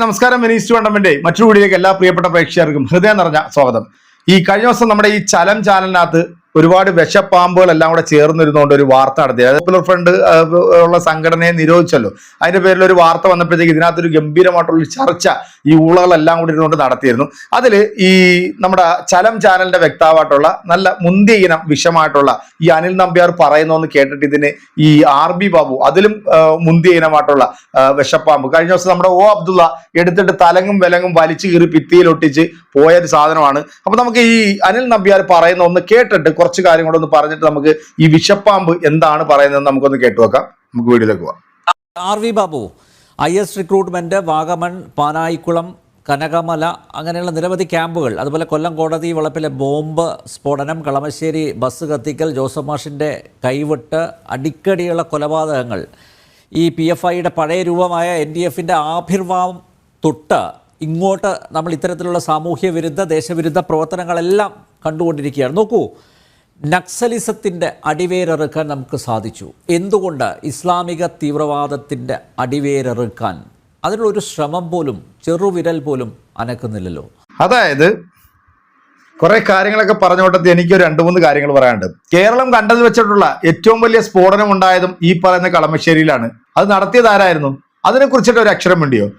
നമസ്കാരം. വിനീസ് വണ്ടമിന്റെ മറ്റൊരു വീഡിയോയിലേക്ക് എല്ലാ പ്രിയപ്പെട്ട പ്രേക്ഷകർക്കും ഹൃദയം നിറഞ്ഞ സ്വാഗതം. ഈ കഴിഞ്ഞ ദിവസം നമ്മുടെ ഈ ചലം ചാനലിനകത്ത് ഒരുപാട് വിഷപ്പാമ്പുകൾ എല്ലാം കൂടെ ചേർന്നിരുന്നുകൊണ്ട് ഒരു വാർത്ത നടത്തി അതായത് പോപ്പുലർ ഫ്രണ്ട് ഉള്ള സംഘടനയെ നിരോധിച്ചല്ലോ. അതിന്റെ പേരിൽ ഒരു വാർത്ത വന്നപ്പോഴത്തേക്ക് ഇതിനകത്തൊരു ഗംഭീരമായിട്ടുള്ള ചർച്ച ഈ ഊളകളെല്ലാം കൂടി ഇരുന്നുകൊണ്ട് നടത്തിയിരുന്നു. അതിൽ ഈ നമ്മുടെ ചലം ചാനലിന്റെ വ്യക്താവായിട്ടുള്ള നല്ല മുന്തിയ ഇനം വിഷമായിട്ടുള്ള ഈ അനിൽ നമ്പ്യാർ പറയുന്നതെന്ന് കേട്ടിട്ട് ഇതിന് ഈ ആർ ബി ബാബു അതിലും മുന്തിയ ഇനമായിട്ടുള്ള വിഷപ്പാമ്പ് കഴിഞ്ഞ ദിവസം നമ്മുടെ ഓ അബ്ദുള്ള എടുത്തിട്ട് തലങ്ങും വിലങ്ങും വലിച്ചു കീറി ഭിത്തിയിലൊട്ടിച്ച് പോയൊരു സാധനമാണ്. അപ്പൊ നമുക്ക് ഈ അനിൽ നമ്പ്യാർ പറയുന്ന ഒന്ന് കേട്ടിട്ട് കുറച്ച് കാര്യം കൂടെ ഒന്ന് പറഞ്ഞിട്ട് നമുക്ക് ഈ വിഷപ്പാമ്പ് എന്താണ് പറയുന്നത് നമുക്കൊന്ന് കേട്ടു കേട്ടുവെക്കാം നമുക്ക് വീട്ടിലേക്ക് പോവാം. R V Babu I S recruitment Vagamon Panayikkulam Kanakamala അങ്ങനെയുള്ള നിരവധി ക്യാമ്പുകൾ അതുപോലെ കൊല്ലം കോടതി വളപ്പിലെ ബോംബ് സ്ഫോടനം കളമശ്ശേരി ബസ് കത്തിക്കൽ ജോസഫ് മാഷിന്റെ കൈവിട്ട് അടിക്കടിയുള്ള കൊലപാതകങ്ങൾ ഈ പി എഫ് ഐയുടെ പഴയ രൂപമായ എൻ ഡി എഫിന്റെ ആഭിർവാം തൊട്ട് ഇങ്ങോട്ട് നമ്മൾ ഇത്തരത്തിലുള്ള സാമൂഹ്യ വിരുദ്ധ ദേശവിരുദ്ധ പ്രവർത്തനങ്ങളെല്ലാം കണ്ടുകൊണ്ടിരിക്കുകയാണ്. നോക്കൂ നക്സലിസത്തിന്റെ അടിവേരറുക്കാൻ നമുക്ക് സാധിച്ചു. എന്തുകൊണ്ട് ഇസ്ലാമിക തീവ്രവാദത്തിന്റെ അടിവേരറുക്കാൻ? അതിനുള്ളൊരു ശ്രമം പോലും ചെറുവിരൽ പോലും അനക്കുന്നില്ലല്ലോ. അതായത് കുറെ കാര്യങ്ങളൊക്കെ പറഞ്ഞോട്ടത്തി എനിക്ക് രണ്ട് മൂന്ന് കാര്യങ്ങൾ പറയാനുണ്ട്. കേരളം കണ്ടത് വെച്ചിട്ടുള്ള ഏറ്റവും വലിയ സ്ഫോടനം ഉണ്ടായതും ഈ പറയുന്ന കളമശ്ശേരിയിലാണ്. അത് നടത്തിയത് ആരായിരുന്നു? അതിനെ കുറിച്ചിട്ട് ഒരു അക്ഷരം വേണ്ടിയോ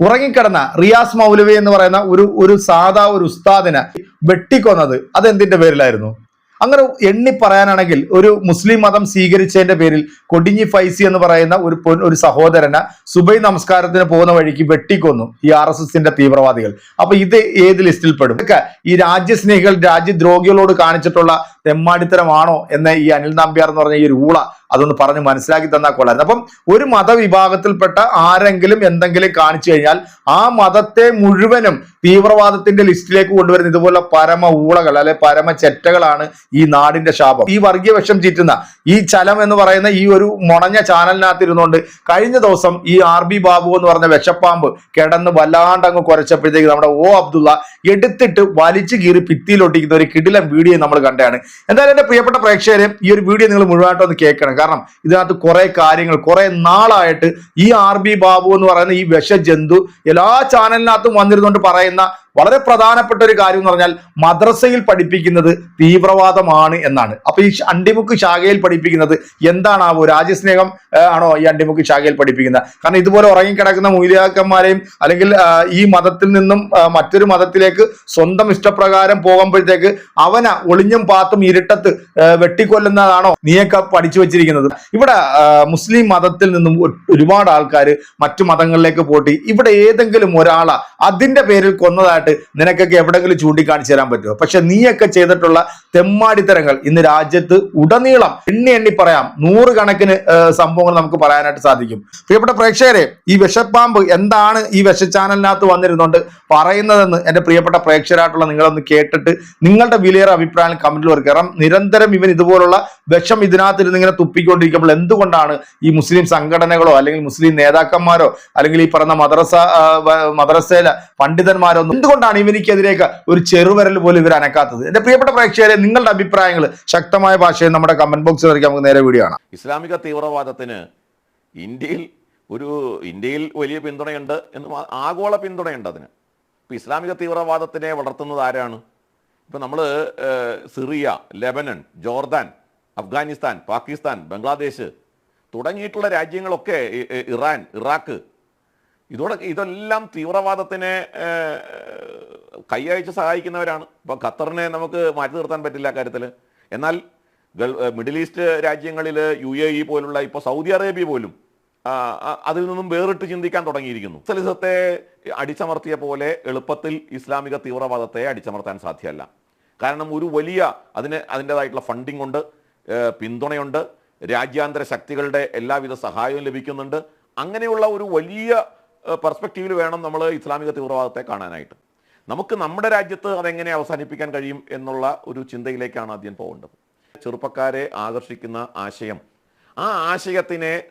ഉറങ്ങിക്കിടന്ന റിയാസ് മൗലവി എന്ന് പറയുന്ന ഒരു ഒരു സാധാ ഒരു ഉസ്താദിനെ വെട്ടിക്കൊന്നത് അതെന്തിന്റെ പേരിലായിരുന്നു? അങ്ങനെ എണ്ണി പറയാനാണെങ്കിൽ ഒരു മുസ്ലിം മതം സ്വീകരിച്ചതിന്റെ പേരിൽ കൊടിഞ്ഞി ഫൈസി എന്ന് പറയുന്ന ഒരു പൊൻ- ഒരു സഹോദരനെ സുബൈ നമസ്കാരത്തിന് പോകുന്ന വഴിക്ക് വെട്ടിക്കൊന്നു ഈ ആർ എസ് എസിന്റെ തീവ്രവാദികൾ. അപ്പൊ ഇത് ഏത് ലിസ്റ്റിൽ പെടും? ഇതൊക്കെ ഈ രാജ്യസ്നേഹികൾ രാജ്യദ്രോഹികളോട് കാണിച്ചിട്ടുള്ള തെമ്മാടിത്തരമാണോ എന്ന് ഈ അനിൽ നമ്പ്യാർ എന്ന് പറഞ്ഞ ഈ ഒരു ഊള അതൊന്ന് പറഞ്ഞ് മനസ്സിലാക്കി തന്നാൽ കൊള്ളായിരുന്നു അപ്പം ഒരു മതവിഭാഗത്തിൽപ്പെട്ട ആരെങ്കിലും എന്തെങ്കിലും കാണിച്ചു കഴിഞ്ഞാൽ ആ മതത്തെ മുഴുവനും തീവ്രവാദത്തിന്റെ ലിസ്റ്റിലേക്ക് കൊണ്ടുവരുന്ന ഇതുപോലെ പരമ ഊളകൾ അല്ലെ പരമ ചെറ്റകളാണ് ഈ നാടിന്റെ ശാപം. ഈ വർഗീയ വിഷം ചീറ്റുന്ന ഈ ചലം എന്ന് പറയുന്ന ഈ ഒരു മുണഞ്ഞ ചാനലിനകത്ത് ഇരുന്നുകൊണ്ട് കഴിഞ്ഞ ദിവസം ഈ ആർ ബി ബാബു എന്ന് പറഞ്ഞ വിഷപ്പാമ്പ് കിടന്ന് വല്ലാണ്ട് അങ്ങ് നമ്മുടെ ഓ അബ്ദുള്ള എടുത്തിട്ട് വലിച്ചു കീറി ഭിത്തിയിലൊട്ടിക്കുന്ന ഒരു കിടിലം വീഡിയോ നമ്മൾ കണ്ടാണ് എന്തായാലും എന്റെ പ്രിയപ്പെട്ട പ്രേക്ഷകരെ ഈ ഒരു വീഡിയോ നിങ്ങൾ മുഴുവനായിട്ടൊന്ന് കേൾക്കണം കാരണം ഇതിനകത്ത് കുറെ കാര്യങ്ങൾ കുറെ നാളായിട്ട് ഈ ആർ ബി ബാബു എന്ന് പറയുന്ന ഈ വിഷജന്തു എല്ലാ ചാനലിനകത്തും വന്നിരുന്നുകൊണ്ട് പറയുന്ന വളരെ പ്രധാനപ്പെട്ട ഒരു കാര്യം എന്ന് പറഞ്ഞാൽ മദ്രസയിൽ പഠിപ്പിക്കുന്നത് തീവ്രവാദമാണ് എന്നാണ്. അപ്പൊ ഈ അണ്ടിമുക്ക് ശാഖയിൽ പഠിപ്പിക്കുന്നത് എന്താണാവോ? രാജ്യസ്നേഹം ആണോ ഈ അണ്ടിമുക്ക് ശാഖയിൽ പഠിപ്പിക്കുന്നത്? കാരണം ഇതുപോലെ ഉറങ്ങിക്കിടക്കുന്ന മൂല്യാക്കന്മാരെയും അല്ലെങ്കിൽ ഈ മതത്തിൽ നിന്നും മറ്റൊരു മതത്തിലേക്ക് സ്വന്തം ഇഷ്ടപ്രകാരം പോകുമ്പോഴത്തേക്ക് അവന ഒളിഞ്ഞും പാത്തും ഇരുട്ടത്ത് വെട്ടിക്കൊല്ലുന്നതാണോ നീയൊക്കെ പഠിച്ചു വെച്ചിരിക്കുന്നത്? ഇവിടെ മുസ്ലിം മതത്തിൽ നിന്നും ഒരുപാട് ആൾക്കാർ മറ്റു മതങ്ങളിലേക്ക് പോട്ടി ഇവിടെ ഏതെങ്കിലും ഒരാളെ അതിന്റെ പേരിൽ കൊന്നതായിട്ട് നിനക്കൊക്കെ എവിടെങ്കിലും ചൂണ്ടിക്കാണിച്ചു തരാൻ പറ്റുമോ? പക്ഷെ നീയൊക്കെ ചെയ്തിട്ടുള്ള തെമ്മാടിത്തരങ്ങൾ. ഇന്ന് രാജ്യത്ത് ഉടനീളം എണ്ണി എണ്ണി പറയാം. നൂറുകണക്കിന് സംഭവങ്ങൾ നമുക്ക് പറയാനായിട്ട് സാധിക്കും. പ്രിയപ്പെട്ട പ്രേക്ഷകരെ ഈ വിഷപ്പാമ്പ് എന്താണ് ഈ വിഷ ചാനലിനകത്ത് വന്നിരുന്നുകൊണ്ട് പറയുന്നതെന്ന് എന്റെ പ്രിയപ്പെട്ട പ്രേക്ഷകരായിട്ടുള്ള നിങ്ങളൊന്ന് കേട്ടിട്ട് നിങ്ങളുടെ വിലയേറെ അഭിപ്രായം കമന്റിൽ വർക്ക് കാരണം നിരന്തരം ഇവൻ ഇതുപോലുള്ള വിഷം ഇതിനകത്ത് ഇരുന്ന് ഇങ്ങനെ തുപ്പിക്കൊണ്ടിരിക്കുമ്പോൾ എന്തുകൊണ്ടാണ് ഈ മുസ്ലിം സംഘടനകളോ അല്ലെങ്കിൽ മുസ്ലിം നേതാക്കന്മാരോ അല്ലെങ്കിൽ ഈ പറഞ്ഞ മദ്രസ മദ്രസയിലെ പണ്ഡിതന്മാരോ എന്തുകൊണ്ടാണ് ഇവനിക്കെതിരേക്ക് ഒരു ചെറുവിരൽ പോലും ഇവർ അനക്കാത്തത്? എന്റെ പ്രിയപ്പെട്ട പ്രേക്ഷകരെ നിങ്ങളുടെ അഭിപ്രായങ്ങൾ ശക്തമായ ഭാഷയിൽ നമ്മുടെ കമന്റ് ബോക്സിൽ ഇറക്കി നമുക്ക് നേരെ വീഡിയോ ആണ് ഇസ്ലാമിക തീവ്രവാദത്തിന് ഇന്ത്യയിൽ ഒരു ഇന്ത്യയിൽ വലിയ പിന്തുണയുണ്ട് എന്ന് ആഗോള പിന്തുണയുണ്ട് അതിന്. ഇപ്പം ഇസ്ലാമിക തീവ്രവാദത്തിനെ വളർത്തുന്നത് ആരാണ്? ഇപ്പം നമ്മൾ Syria Lebanon Jordan Afghanistan Pakistan Bangladesh തുടങ്ങിയിട്ടുള്ള രാജ്യങ്ങളൊക്കെ ഇറാൻ ഇറാഖ് ഇതോടെ ഇതെല്ലാം തീവ്രവാദത്തിനെ കൈയയച്ച് സഹായിക്കുന്നവരാണ്. ഇപ്പോൾ ഖത്തറിനെ നമുക്ക് മാറ്റി നിർത്താൻ പറ്റില്ല കാര്യത്തിൽ എന്നാൽ മിഡിൽ ഈസ്റ്റ് രാജ്യങ്ങളിൽ യു എ ഇ പോലുള്ള ഇപ്പോൾ സൗദി അറേബ്യ പോലും അതിൽ നിന്നും വേറിട്ട് ചിന്തിക്കാൻ തുടങ്ങിയിരിക്കുന്നു. സലിസത്തെ അടിച്ചമർത്തിയ പോലെ എളുപ്പത്തിൽ ഇസ്ലാമിക തീവ്രവാദത്തെ അടിച്ചമർത്താൻ സാധ്യമല്ല. കാരണം ഒരു വലിയ അതിന് അതിന്റെതായിട്ടുള്ള ഫണ്ടിംഗ് ഉണ്ട് പിന്തുണയുണ്ട് രാജ്യാന്തര ശക്തികളുടെ എല്ലാവിധ സഹായവും ലഭിക്കുന്നുണ്ട്. അങ്ങനെയുള്ള ഒരു വലിയ പെർസ്പെക്റ്റീവിൽ വേണം നമ്മൾ ഇസ്ലാമിക തീവ്രവാദത്തെ കാണാനായിട്ട്. നമുക്ക് നമ്മുടെ രാജ്യത്ത് അതെങ്ങനെ അവസാനിപ്പിക്കാൻ കഴിയും എന്നുള്ള ഒരു ചിന്തയിലേക്കാണ് ആദ്യം പോകേണ്ടത്. ചെറുപ്പക്കാരെ ആകർഷിക്കുന്ന ആശയം. ആ ആശയത്തിനെ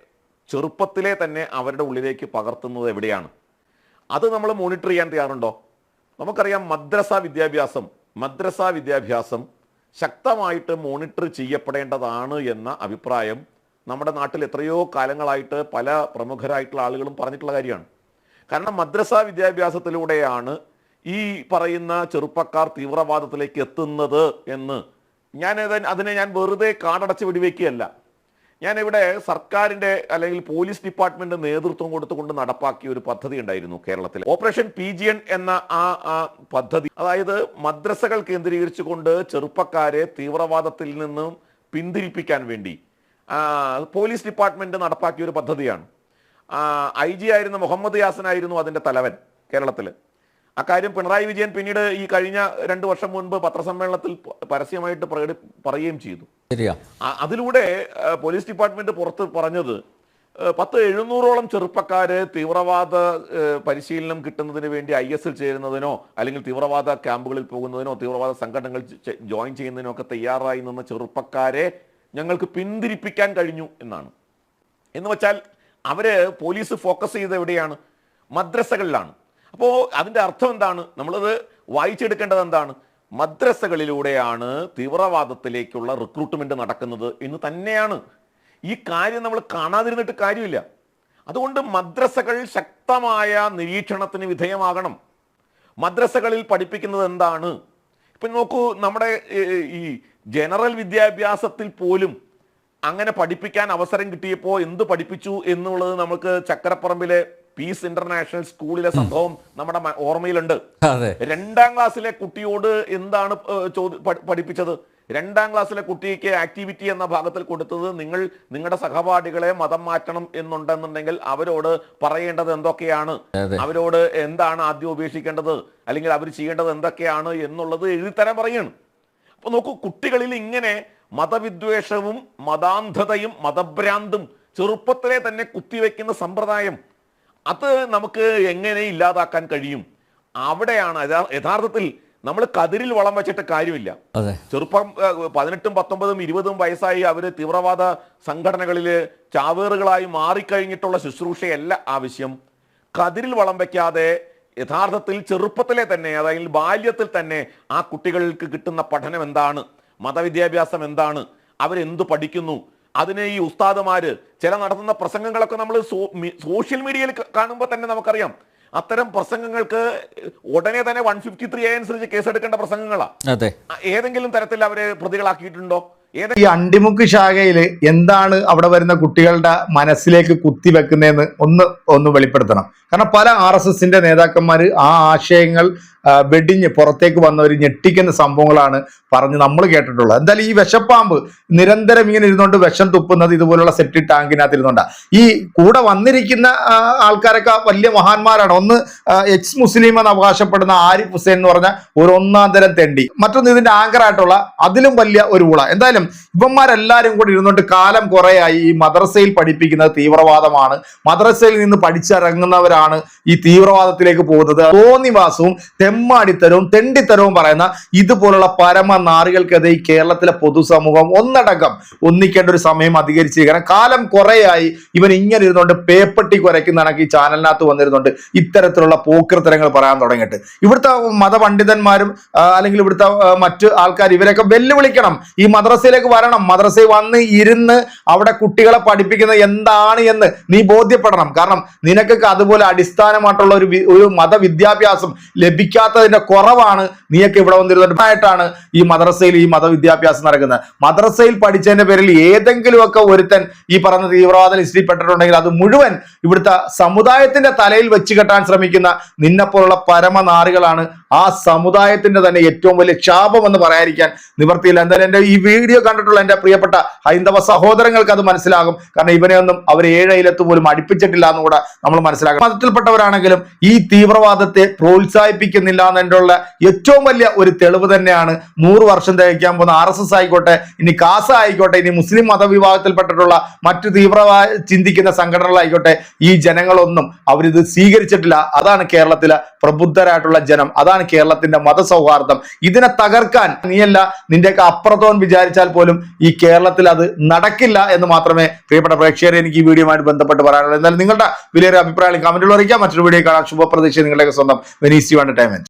ചെറുപ്പത്തിലെ തന്നെ അവരുടെ ഉള്ളിലേക്ക് പകർത്തുന്നത് എവിടെയാണ്? അത് നമ്മൾ മോണിറ്റർ ചെയ്യാൻ തയ്യാറുണ്ടോ? നമുക്കറിയാം മദ്രസ വിദ്യാഭ്യാസം മദ്രസ വിദ്യാഭ്യാസം ശക്തമായിട്ട് മോണിറ്റർ ചെയ്യപ്പെടേണ്ടതാണ് എന്ന അഭിപ്രായം നമ്മുടെ നാട്ടിൽ എത്രയോ കാലങ്ങളായിട്ട് പല പ്രമുഖരായിട്ടുള്ള ആളുകളും പറഞ്ഞിട്ടുള്ള കാര്യമാണ്. കാരണം മദ്രസ വിദ്യാഭ്യാസത്തിലൂടെയാണ് ഈ പറയുന്ന ചെറുപ്പക്കാർ തീവ്രവാദത്തിലേക്ക് എത്തുന്നത് എന്ന്. ഞാൻ അതിനെ ഞാൻ വെറുതെ കാടടച്ച് വെടിവെക്കുകയല്ല. ഞാനിവിടെ സർക്കാരിന്റെ അല്ലെങ്കിൽ പോലീസ് ഡിപ്പാർട്ട്മെന്റ് നേതൃത്വം കൊടുത്തുകൊണ്ട് നടപ്പാക്കിയ ഒരു പദ്ധതി ഉണ്ടായിരുന്നു കേരളത്തിൽ. ഓപ്പറേഷൻ പി ജി എൻ എന്ന ആ ആ പദ്ധതി. അതായത് മദ്രസകൾ കേന്ദ്രീകരിച്ചുകൊണ്ട് ചെറുപ്പക്കാരെ തീവ്രവാദത്തിൽ നിന്നും പിന്തിരിപ്പിക്കാൻ വേണ്ടി. പോലീസ് ഡിപ്പാർട്ട്മെന്റ് നടപ്പാക്കിയ ഒരു പദ്ധതിയാണ്. ഐ ജി ആയിരുന്ന മുഹമ്മദ് യാസൻ ആയിരുന്നു അതിന്റെ തലവൻ കേരളത്തിൽ. അക്കാര്യം പിണറായി വിജയൻ പിന്നീട് ഈ കഴിഞ്ഞ രണ്ടു വർഷം മുൻപ് പത്രസമ്മേളനത്തിൽ പരസ്യമായിട്ട് പ്രകടി പറയുകയും ചെയ്തു. അതിലൂടെ പോലീസ് ഡിപ്പാർട്ട്മെന്റ് പുറത്ത് പറഞ്ഞത് പത്ത് എഴുന്നൂറോളം ചെറുപ്പക്കാര് തീവ്രവാദ പരിശീലനം കിട്ടുന്നതിന് വേണ്ടി ഐ എസിൽ ചേരുന്നതിനോ അല്ലെങ്കിൽ തീവ്രവാദ ക്യാമ്പുകളിൽ പോകുന്നതിനോ തീവ്രവാദ സംഘടനകൾ ജോയിൻ ചെയ്യുന്നതിനോ ഒക്കെ തയ്യാറായി നിന്ന ചെറുപ്പക്കാരെ ഞങ്ങൾക്ക് പിന്തിരിപ്പിക്കാൻ കഴിഞ്ഞു എന്നാണ്. എന്ന് വെച്ചാൽ അവർ പോലീസ് ഫോക്കസ് ചെയ്ത് എവിടെയാണ്? മദ്രസകളിലാണ്. അപ്പോൾ അതിന്റെ അർത്ഥം എന്താണ്? നമ്മളത് വായിച്ചെടുക്കേണ്ടത് എന്താണ്? മദ്രസകളിലൂടെയാണ് തീവ്രവാദത്തിലേക്കുള്ള റിക്രൂട്ട്മെന്റ് നടക്കുന്നത് എന്ന് തന്നെയാണ്. ഈ കാര്യം നമ്മൾ കാണാതിരുന്നിട്ട് കാര്യമില്ല. അതുകൊണ്ട് മദ്രസകൾ ശക്തമായ നിരീക്ഷണത്തിന് വിധേയമാകണം. മദ്രസകളിൽ പഠിപ്പിക്കുന്നത് എന്താണ്? ഇപ്പം നോക്കൂ നമ്മുടെ ഈ ജനറൽ വിദ്യാഭ്യാസത്തിൽ പോലും അങ്ങനെ പഠിപ്പിക്കാൻ അവസരം കിട്ടിയപ്പോൾ എന്ത് പഠിപ്പിച്ചു എന്നുള്ളത് നമുക്ക് ചക്കരപ്പറമ്പിലെ പീസ് ഇന്റർനാഷണൽ സ്കൂളിലെ സംഭവം നമ്മുടെ ഓർമ്മയിലുണ്ട്. രണ്ടാം ക്ലാസ്സിലെ കുട്ടിയോട് എന്താണ് പഠിപ്പിച്ചത്? രണ്ടാം ക്ലാസ്സിലെ കുട്ടിക്ക് ആക്ടിവിറ്റി എന്ന ഭാഗത്തിൽ കൊടുത്തത് നിങ്ങൾ നിങ്ങളുടെ സഹപാഠികളെ മതം മാറ്റണം എന്നുണ്ടെന്നുണ്ടെങ്കിൽ അവരോട് പറയേണ്ടത് എന്തൊക്കെയാണ്? അവരോട് എന്താണ് ആദ്യം ഉപേക്ഷിക്കേണ്ടത്? അല്ലെങ്കിൽ അവർ ചെയ്യേണ്ടത് എന്തൊക്കെയാണ് എന്നുള്ളത് എഴുതിത്തരാൻ പറയാണ്. അപ്പൊ നോക്കൂ കുട്ടികളിൽ ഇങ്ങനെ മതവിദ്വേഷവും മതാന്ധതയും മതഭ്രാന്തും ചെറുപ്പത്തിലെ തന്നെ കുത്തിവെക്കുന്ന സമ്പ്രദായം. അത് നമുക്ക് എങ്ങനെ ഇല്ലാതാക്കാൻ കഴിയും? അവിടെയാണ് യഥാർത്ഥത്തിൽ നമ്മൾ കതിരിൽ വളം വെച്ചിട്ട് കാര്യമില്ല. ചെറുപ്പം പതിനെട്ടും പത്തൊമ്പതും ഇരുപതും വയസ്സായി അവർ തീവ്രവാദ സംഘടനകളിൽ ചാവേറുകളായി മാറിക്കഴിഞ്ഞിട്ടുള്ള ശുശ്രൂഷയല്ല ആവശ്യം കതിരിൽ വളം വെക്കാതെ യഥാർത്ഥത്തിൽ ചെറുപ്പത്തിലെ തന്നെ അതായത് ബാല്യത്തിൽ തന്നെ ആ കുട്ടികൾക്ക് കിട്ടുന്ന പഠനം എന്താണ്? മതവിദ്യാഭ്യാസം എന്താണ്? അവരെന്ത് പഠിക്കുന്നു? അതിനെ ഈ ഉസ്താദുമാര് ചില നടത്തുന്ന പ്രസംഗങ്ങളൊക്കെ നമ്മൾ സോഷ്യൽ മീഡിയയിൽ കാണുമ്പോൾ തന്നെ നമുക്കറിയാം. അത്തരം പ്രസംഗങ്ങൾക്ക് ഉടനെ തന്നെ വൺ ഫിഫ്റ്റി ത്രീ അനുസരിച്ച് കേസെടുക്കേണ്ട പ്രസംഗങ്ങളാണ് ഏതെങ്കിലും തരത്തിൽ അവരെ പ്രതികളാക്കിയിട്ടുണ്ടോ? ഈ അണ്ടിമുക്ക് ശാഖയിൽ എന്താണ് അവിടെ വരുന്ന കുട്ടികളുടെ മനസ്സിലേക്ക് കുത്തിവെക്കുന്നതെന്ന് ഒന്ന് ഒന്ന് വെളിപ്പെടുത്തണം. കാരണം പല ആർ എസ് എസിന്റെ നേതാക്കന്മാർ ആ ആശയങ്ങൾ വെടിഞ്ഞ് പുറത്തേക്ക് വന്നവർ ഞെട്ടിക്കുന്ന സംഭവങ്ങളാണ് പറഞ്ഞ് നമ്മൾ കേട്ടിട്ടുള്ളത്. എന്തായാലും ഈ വിഷപ്പാമ്പ് നിരന്തരം ഇങ്ങനെ ഇരുന്നുകൊണ്ട് വിഷം തുപ്പുന്നത് ഇതുപോലുള്ള സെപ്റ്റി ടാങ്കിനകത്ത് ഇരുന്നുകൊണ്ടാണ് ഈ കൂടെ വന്നിരിക്കുന്ന ആൾക്കാരൊക്കെ വലിയ മഹാന്മാരാണ്. ഒന്ന് എക്സ് മുസ്ലിം എന്ന് അവകാശപ്പെടുന്ന ആരിഫ് ഹുസൈൻ എന്ന് പറഞ്ഞ ഒരു ഒന്നാം തരം തെണ്ടി. മറ്റൊന്ന് ഇതിന്റെ ആങ്കറായിട്ടുള്ള അതിലും വലിയ ഒരു ഊള. എന്തായാലും ഇവന്മാരെല്ലാവരും കൂടി ഇരുന്നുകൊണ്ട് കാലം കുറേയായി ഈ മദ്രസയിൽ പഠിപ്പിക്കുന്നത് തീവ്രവാദമാണ്. മദ്രസയിൽ നിന്ന് പഠിച്ചിറങ്ങുന്നവരാണ് ഈ തീവ്രവാദത്തിലേക്ക് പോകുന്നത്. തോന്നിവാസവും തെമ്മാടിത്തരവും തെണ്ടിത്തരവും പറയുന്ന ഇതുപോലുള്ള പരമ നാറികൾക്കെതിരെ ഈ കേരളത്തിലെ പൊതുസമൂഹം ഒന്നടങ്കം ഒന്നിക്കേണ്ട ഒരു സമയം അധികരിച്ചിരിക്കണം കാലം കുറേയായി ഇവൻ ഇങ്ങനെ ഇരുന്നുകൊണ്ട് പേപ്പട്ടി കുരയ്ക്കുന്ന കണക്ക് ഈ ചാനലിനകത്ത് വന്നിരുന്നുണ്ട്. ഇത്തരത്തിലുള്ള പോക്കൃത്തരങ്ങൾ പറയാൻ തുടങ്ങിയിട്ട്. ഇവിടുത്തെ മതപണ്ഡിതന്മാരും അല്ലെങ്കിൽ ഇവിടുത്തെ മറ്റ് ആൾക്കാർ ഇവരൊക്കെ വെല്ലുവിളിക്കണം. ഈ മദ്രസയിലേക്ക് വരണം. മദ്രസയിൽ വന്ന് ഇരുന്ന് അവിടെ കുട്ടികളെ പഠിപ്പിക്കുന്നത് എന്താണ് എന്ന് നീ ബോധ്യപ്പെടണം. കാരണം നിനക്കൊക്കെ അതുപോലെ അടിസ്ഥാനമായിട്ടുള്ള ഒരു ഒരു മതവിദ്യാഭ്യാസം ലഭിക്കാത്തതിന്റെ കുറവാണ് നീയൊക്കെ ഇവിടെ വന്നിരുന്നതായിട്ടാണ് ഈ മദ്രസയിൽ ഈ മതവിദ്യാഭ്യാസം നടക്കുന്നത്. മദ്രസയിൽ പഠിച്ചതിന്റെ പേരിൽ ഏതെങ്കിലുമൊക്കെ ഒരുത്തൻ ഈ പറഞ്ഞ തീവ്രവാദ ലിസ്റ്റിൽ പെട്ടിട്ടുണ്ടെങ്കിൽ അത് മുഴുവൻ ഇവിടുത്തെ സമുദായത്തിന്റെ തലയിൽ വെച്ച് കെട്ടാൻ ശ്രമിക്കുന്ന നിന്നെപ്പോലുള്ള പരമനാറികളാണ് ആ സമുദായത്തിന്റെ തന്നെ ഏറ്റവും വലിയ ശാപം എന്ന് പറയാതിരിക്കാൻ നിവർത്തിയില്ല. എന്തായാലും എന്റെ ഈ വീഡിയോ കണ്ടിട്ടുള്ള എന്റെ പ്രിയപ്പെട്ട ഹൈന്ദവ സഹോദരങ്ങൾക്ക് അത് മനസ്സിലാകും. കാരണം ഇവനെ ഒന്നും അവർ ഏഴയിലത്ത് പോലും അടുപ്പിച്ചിട്ടില്ല എന്നുകൂടെ നമ്മൾ മനസ്സിലാക്കും മതത്തിൽപ്പെട്ടവരാണെങ്കിലും ഈ തീവ്രവാദത്തെ പ്രോത്സാഹിപ്പിക്കുന്നില്ല എന്നുള്ള ഏറ്റവും വലിയ ഒരു തെളിവ് തന്നെയാണ് നൂറ് വർഷം തികയ്ക്കാൻ പോകുന്ന ആർ എസ് എസ് ആയിക്കോട്ടെ ഇനി കാസ ആയിക്കോട്ടെ ഇനി മുസ്ലിം മതവിഭാഗത്തിൽപ്പെട്ടിട്ടുള്ള മറ്റു തീവ്രവാ ചിന്തിക്കുന്ന സംഘടനകളായിക്കോട്ടെ ഈ ജനങ്ങളൊന്നും അവരിത് സ്വീകരിച്ചിട്ടില്ല. അതാണ് കേരളത്തിലെ പ്രബുദ്ധരായിട്ടുള്ള ജനം. അതാണ് കേരളത്തിന്റെ മതസൗഹാർദ്ദം. ഇതിനെ തകർക്കാൻ നീയല്ല നിന്റെയൊക്കെ അപ്പുറത്തോൻ വിചാരിച്ചാൽ പോലും ഈ കേരളത്തിൽ അത് നടക്കില്ല എന്ന് മാത്രമേ പ്രിയപ്പെട്ട പ്രേക്ഷകരെ എനിക്ക് ഈ വീഡിയോയുമായിട്ട് ബന്ധപ്പെട്ട് പറയാനുള്ളൂ. എന്നാലും നിങ്ങളുടെ വലിയൊരു അഭിപ്രായങ്ങൾ കമന്റുകൾ അറിയിക്കാം. മറ്റൊരു വീഡിയോ കാണാൻ ശുഭപ്രതീക്ഷ. നിങ്ങളുടെയൊക്കെ സ്വന്തം വെനീസ് യു എന്റർടൈൻമെന്റ്